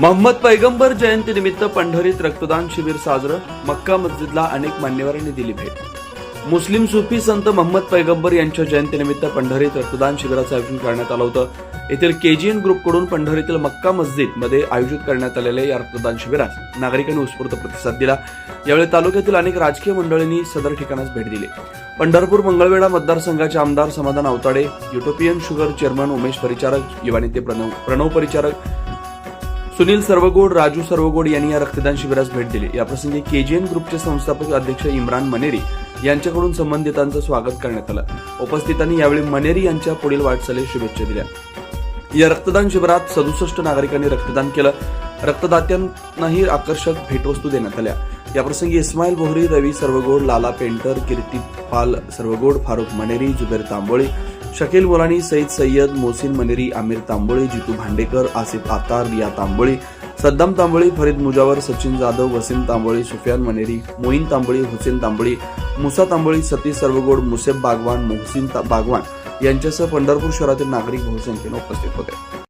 मोहम्मद पैगंबर जयंतीनिमित्त पंढरीत रक्तदान शिबिर साजरं मक्का मस्जिदला अनेक मान्यवरांनी दिली भेट. मुस्लिम सुफी संत मोहम्मद पैगंबर यांच्या जयंतीनिमित्त पंढरीत रक्तदान शिबिराचं आयोजन करण्यात आलं होतं. येथील केजीएन ग्रुपकडून पंढरीतील मक्का मस्जिदमध्ये आयोजित करण्यात आलेल्या या रक्तदान शिबिरास नागरिकांनी उत्स्फूर्त प्रतिसाद दिला. यावेळी तालुक्यातील अनेक राजकीय मंडळींनी सदर ठिकाणास भेट दिली. पंढरपूर मंगळवेढा मतदारसंघाचे आमदार Samadhan Avtade Utopian sugar chairman Umesh Paricharak युवा नेते प्रणव प्रणव परिचारक सुनील सर्वगोड राजू सर्वगोड यांनी या रक्तदान शिबिरास भेट दिली. याप्रसंगी केजीएन ग्रुपचे संस्थापक अध्यक्ष इम्रान मनेरी यांच्याकडून संबंधितांचं स्वागत करण्यात आलं. उपस्थितांनी यावेळी मनेरी यांच्या पुढील वाटचालीस शुभेच्छा दिल्या. या रक्तदान शिबिरात सदुसष्ट नागरिकांनी रक्तदान केलं. रक्तदात्यांनाही आकर्षक भेटवस्तू देण्यात आल्या. याप्रसंगी इस्माईल बोहरी रवी सर्वगोड लाला पेंटर कीर्ती पाल सर्वगोड फारुख मनेरी जुबेर तांबोळी शकील मुलानी सईद सय्यद मोसिन मनेरी आमिर तांबोळे जितू भांडेकर आसिफ आतार रिया तांबोळे सद्दाम तांबोळी फरीद मुजावर सचिन जाधव वसीम तांबोळी सुफियान मनेरी मोईन तांबोळी हुसेन तांबोळी मुसा तांबोळी सतीश सर्वगोड मुसेफ बागवान मोहसिन बागवान यांच्यासह पंढरपूर शहरातील नागरिक बहुसंख्येने उपस्थित होते.